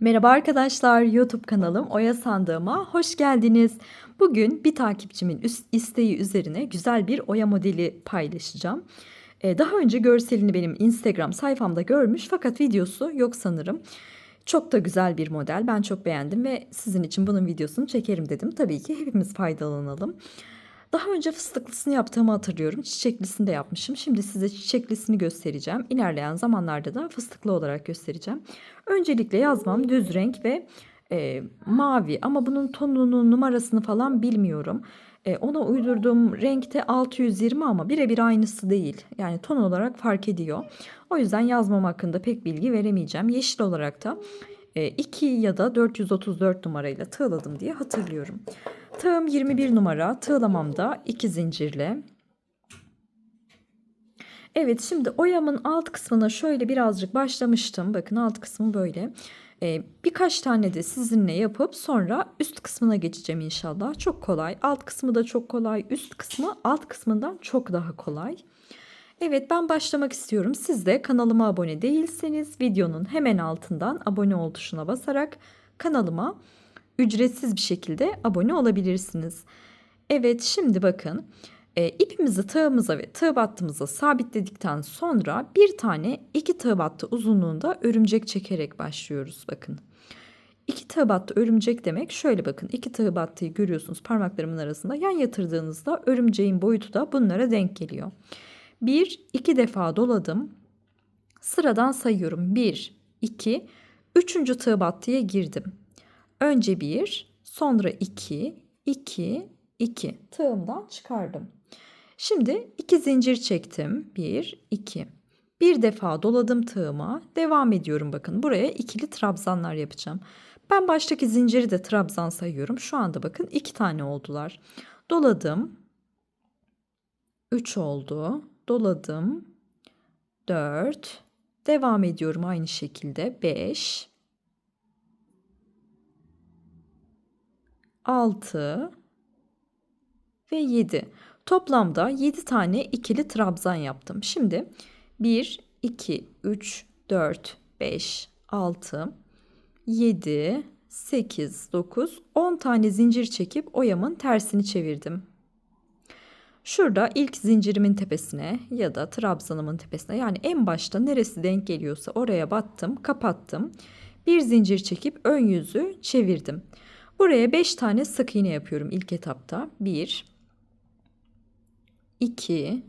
Merhaba arkadaşlar, YouTube kanalım Oya Sandığıma hoş geldiniz. Bugün bir takipçimin isteği üzerine güzel bir oya modeli paylaşacağım. Ee, daha önce görselini benim Instagram sayfamda görmüş fakat videosu yok sanırım. Çok da güzel bir model. Ben çok beğendim ve sizin için bunun videosunu çekerim dedim. Tabii ki hepimiz faydalanalım. Daha önce fıstıklısını yaptığımı hatırlıyorum. Çiçeklisini de yapmışım. Şimdi size çiçeklisini göstereceğim. İlerleyen zamanlarda da fıstıklı olarak göstereceğim. Öncelikle yazmam düz renk ve e, mavi ama bunun tonunu numarasını falan bilmiyorum. E, ona uydurduğum renkte 620 ama birebir aynısı değil. Yani ton olarak fark ediyor. O yüzden yazmam hakkında pek bilgi veremeyeceğim. Yeşil olarak da 2 ya da 434 numarayla tığladım diye hatırlıyorum. Tığım 21 numara. Tığlamam da 2 zincirle. Evet şimdi oyamın alt kısmına şöyle birazcık başlamıştım. Bakın alt kısmı böyle. Ee, birkaç tane de sizinle yapıp sonra üst kısmına geçeceğim inşallah. Çok kolay. Alt kısmı da çok kolay. Üst kısmı alt kısmından çok daha kolay. Evet ben başlamak istiyorum. Siz de kanalıma abone değilseniz videonun hemen altından abone ol tuşuna basarak kanalıma ücretsiz bir şekilde abone olabilirsiniz. Evet şimdi bakın e, ipimizi tığımıza ve tığ battımıza sabitledikten sonra bir tane iki tığ battı uzunluğunda örümcek çekerek başlıyoruz bakın. İki tığ battı örümcek demek şöyle bakın iki tığ battıyı görüyorsunuz parmaklarımın arasında yan yatırdığınızda örümceğin boyutu da bunlara denk geliyor. Bir iki defa doladım. Sıradan sayıyorum. Bir, iki, üçüncü tığ battıya girdim. Önce bir, sonra iki, iki, iki tığımdan çıkardım. Şimdi iki zincir çektim. Bir, iki. Bir defa doladım tığıma. Devam ediyorum bakın. Buraya ikili trabzanlar yapacağım. Ben baştaki zinciri de trabzan sayıyorum. Şu anda bakın iki tane oldular. Doladım. Üç oldu. Doladım. Dört. Devam ediyorum aynı şekilde. Beş. 6 ve 7. Toplamda 7 tane ikili trabzan yaptım. Şimdi 1, 2, 3, 4, 5, 6, 7, 8, 9, 10 tane zincir çekip oyamın tersini çevirdim. Şurada ilk zincirimin tepesine ya da trabzanımın tepesine yani en başta neresi denk geliyorsa oraya battım, kapattım. Bir zincir çekip ön yüzü çevirdim. Buraya 5 tane sık iğne yapıyorum ilk etapta. 1 2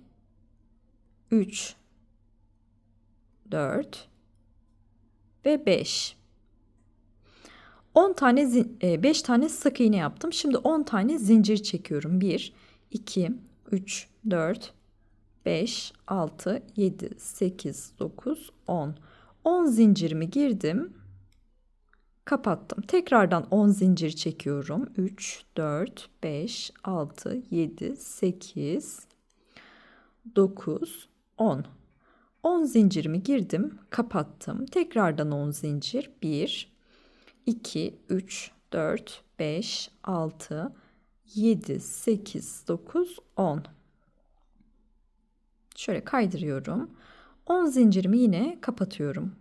3 4 ve 5 10 tane 5 tane sık iğne yaptım. Şimdi 10 tane zincir çekiyorum. 1 2 3 4 5 6 7 8 9 10 10 zincirimi girdim kapattım. Tekrardan 10 zincir çekiyorum. 3, 4, 5, 6, 7, 8, 9, 10. 10 zincirimi girdim, kapattım. Tekrardan 10 zincir. 1, 2, 3, 4, 5, 6, 7, 8, 9, 10. Şöyle kaydırıyorum. 10 zincirimi yine kapatıyorum.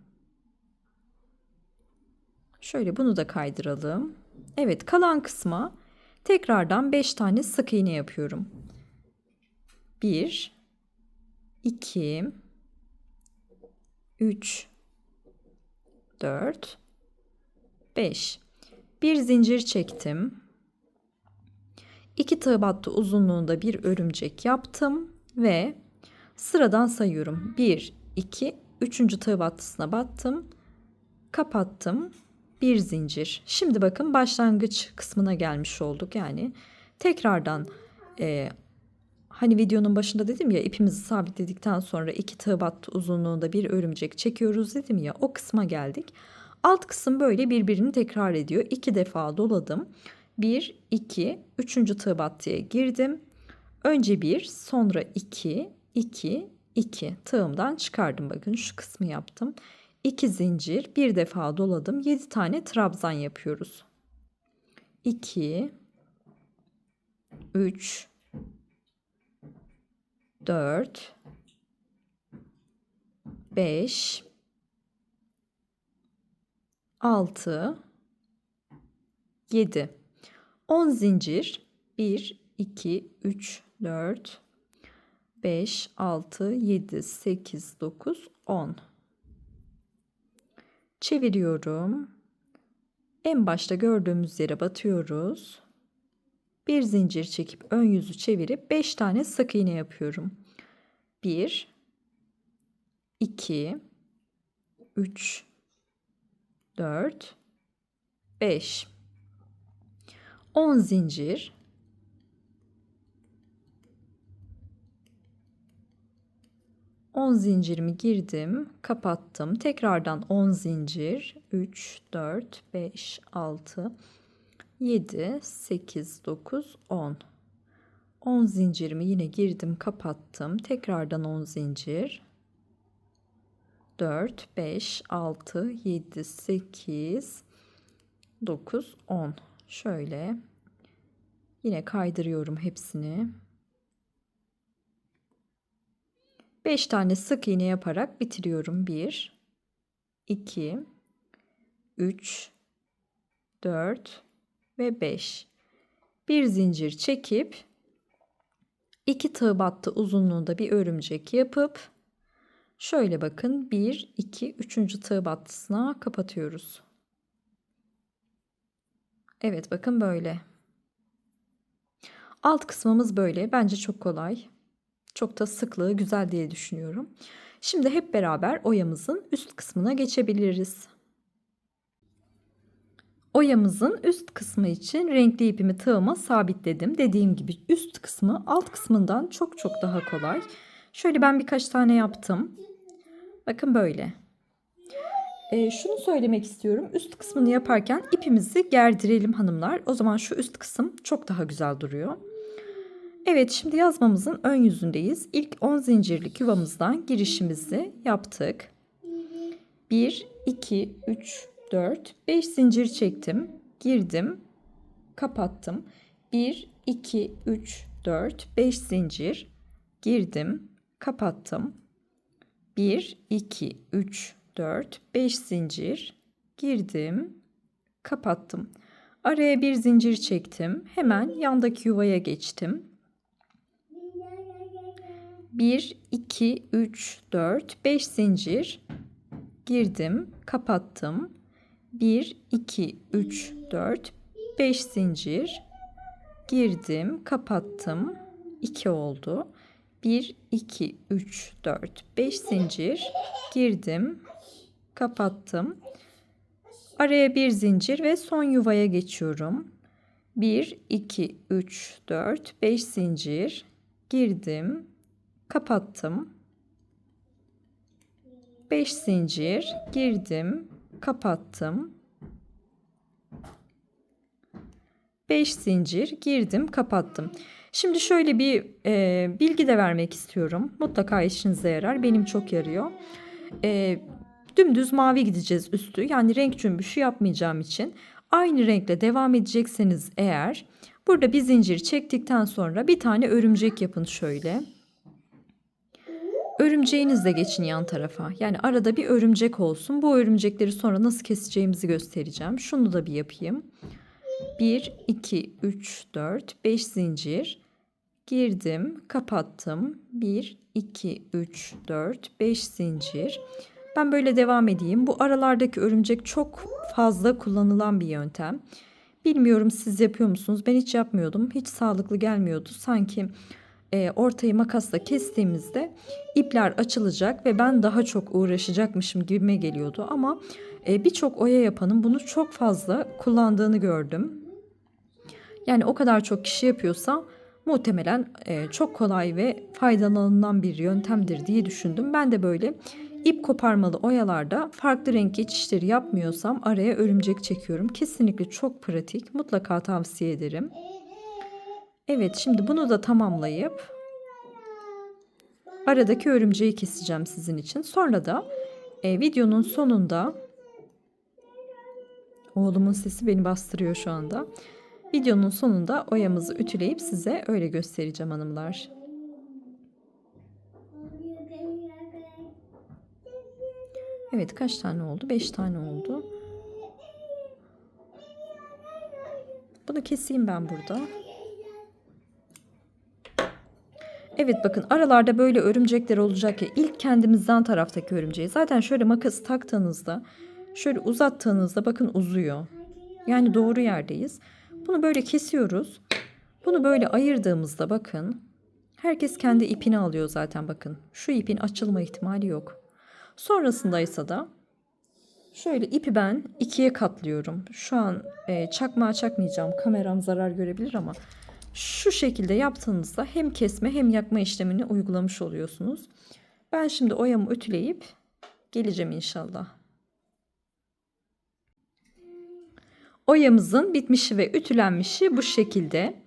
Şöyle bunu da kaydıralım. Evet kalan kısma tekrardan 5 tane sık iğne yapıyorum. 1 2 3 4 5 bir zincir çektim. 2 tığ battı uzunluğunda bir örümcek yaptım ve sıradan sayıyorum. 1 2 3. tığ battısına battım. Kapattım bir zincir. Şimdi bakın başlangıç kısmına gelmiş olduk. Yani tekrardan e, hani videonun başında dedim ya ipimizi sabitledikten sonra iki tığ uzunluğunda bir örümcek çekiyoruz dedim ya o kısma geldik. Alt kısım böyle birbirini tekrar ediyor. İki defa doladım. Bir, iki, üçüncü tığ battıya girdim. Önce bir, sonra iki, iki, iki tığımdan çıkardım. Bakın şu kısmı yaptım. 2 zincir bir defa doladım. 7 tane trabzan yapıyoruz. 2 3 4 5 6 7 10 zincir. 1 2 3 4 5 6 7 8 9 10 çeviriyorum. En başta gördüğümüz yere batıyoruz. Bir zincir çekip ön yüzü çevirip 5 tane sık iğne yapıyorum. 1 2 3 4 5 10 zincir 10 zincirimi girdim, kapattım. Tekrardan 10 zincir. 3 4 5 6 7 8 9 10. 10 zincirimi yine girdim, kapattım. Tekrardan 10 zincir. 4 5 6 7 8 9 10. Şöyle yine kaydırıyorum hepsini. 5 tane sık iğne yaparak bitiriyorum. 1 2 3 4 ve 5. Bir zincir çekip iki tığ battı uzunluğunda bir örümcek yapıp şöyle bakın 1 2 3. tığ battısına kapatıyoruz. Evet bakın böyle. Alt kısmımız böyle. Bence çok kolay. Çok da sıklığı güzel diye düşünüyorum. Şimdi hep beraber oyamızın üst kısmına geçebiliriz. Oyamızın üst kısmı için renkli ipimi tığıma sabitledim. Dediğim gibi üst kısmı alt kısmından çok çok daha kolay. Şöyle ben birkaç tane yaptım. Bakın böyle. Ee, şunu söylemek istiyorum. Üst kısmını yaparken ipimizi gerdirelim hanımlar. O zaman şu üst kısım çok daha güzel duruyor. Evet şimdi yazmamızın ön yüzündeyiz. İlk 10 zincirlik yuvamızdan girişimizi yaptık. 1, 2, 3, 4, 5 zincir çektim. Girdim. Kapattım. 1, 2, 3, 4, 5 zincir. Girdim. Kapattım. 1, 2, 3, 4, 5 zincir. Girdim. Kapattım. Araya bir zincir çektim. Hemen yandaki yuvaya geçtim. 1, 2, 3, 4, 5 zincir girdim, kapattım. 1, 2, 3, 4, 5 zincir girdim, kapattım. 2 oldu. 1, 2, 3, 4, 5 zincir girdim, kapattım. Araya bir zincir ve son yuvaya geçiyorum. 1, 2, 3, 4, 5 zincir girdim, kapattım. 5 zincir girdim, kapattım. 5 zincir girdim, kapattım. Şimdi şöyle bir e, bilgi de vermek istiyorum. Mutlaka işinize yarar. Benim çok yarıyor. E, dümdüz mavi gideceğiz üstü. Yani renk cümbüşü yapmayacağım için. Aynı renkle devam edecekseniz eğer burada bir zincir çektikten sonra bir tane örümcek yapın şöyle. Örümceğinizle geçin yan tarafa. Yani arada bir örümcek olsun. Bu örümcekleri sonra nasıl keseceğimizi göstereceğim. Şunu da bir yapayım. 1, 2, 3, 4, 5 zincir. Girdim, kapattım. 1, 2, 3, 4, 5 zincir. Ben böyle devam edeyim. Bu aralardaki örümcek çok fazla kullanılan bir yöntem. Bilmiyorum siz yapıyor musunuz? Ben hiç yapmıyordum. Hiç sağlıklı gelmiyordu. Sanki e, ortayı makasla kestiğimizde ipler açılacak ve ben daha çok uğraşacakmışım gibime geliyordu. Ama e, birçok oya yapanın bunu çok fazla kullandığını gördüm. Yani o kadar çok kişi yapıyorsa muhtemelen e, çok kolay ve faydalanılan bir yöntemdir diye düşündüm. Ben de böyle ip koparmalı oyalarda farklı renk geçişleri yapmıyorsam araya örümcek çekiyorum. Kesinlikle çok pratik. Mutlaka tavsiye ederim. Evet şimdi bunu da tamamlayıp aradaki örümceği keseceğim sizin için. Sonra da e, videonun sonunda oğlumun sesi beni bastırıyor şu anda. Videonun sonunda oyamızı ütüleyip size öyle göstereceğim hanımlar. Evet kaç tane oldu? 5 tane oldu. Bunu keseyim ben burada. Evet bakın aralarda böyle örümcekler olacak ya ilk kendimizden taraftaki örümceği zaten şöyle makas taktığınızda şöyle uzattığınızda bakın uzuyor. Yani doğru yerdeyiz. Bunu böyle kesiyoruz. Bunu böyle ayırdığımızda bakın herkes kendi ipini alıyor zaten bakın. Şu ipin açılma ihtimali yok. Sonrasında ise da şöyle ipi ben ikiye katlıyorum. Şu an e, çakmağa çakmayacağım. Kameram zarar görebilir ama şu şekilde yaptığınızda hem kesme hem yakma işlemini uygulamış oluyorsunuz. Ben şimdi oyamı ötüleyip geleceğim inşallah. Oyamızın bitmişi ve ütülenmişi bu şekilde.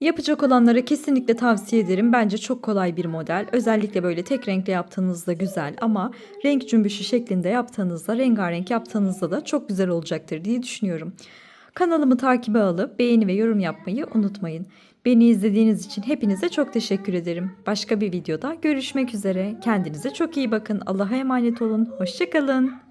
Yapacak olanlara kesinlikle tavsiye ederim. Bence çok kolay bir model. Özellikle böyle tek renkle yaptığınızda güzel ama renk cümbüşü şeklinde yaptığınızda, rengarenk yaptığınızda da çok güzel olacaktır diye düşünüyorum. Kanalımı takibe alıp beğeni ve yorum yapmayı unutmayın. Beni izlediğiniz için hepinize çok teşekkür ederim. Başka bir videoda görüşmek üzere. Kendinize çok iyi bakın. Allah'a emanet olun. Hoşçakalın.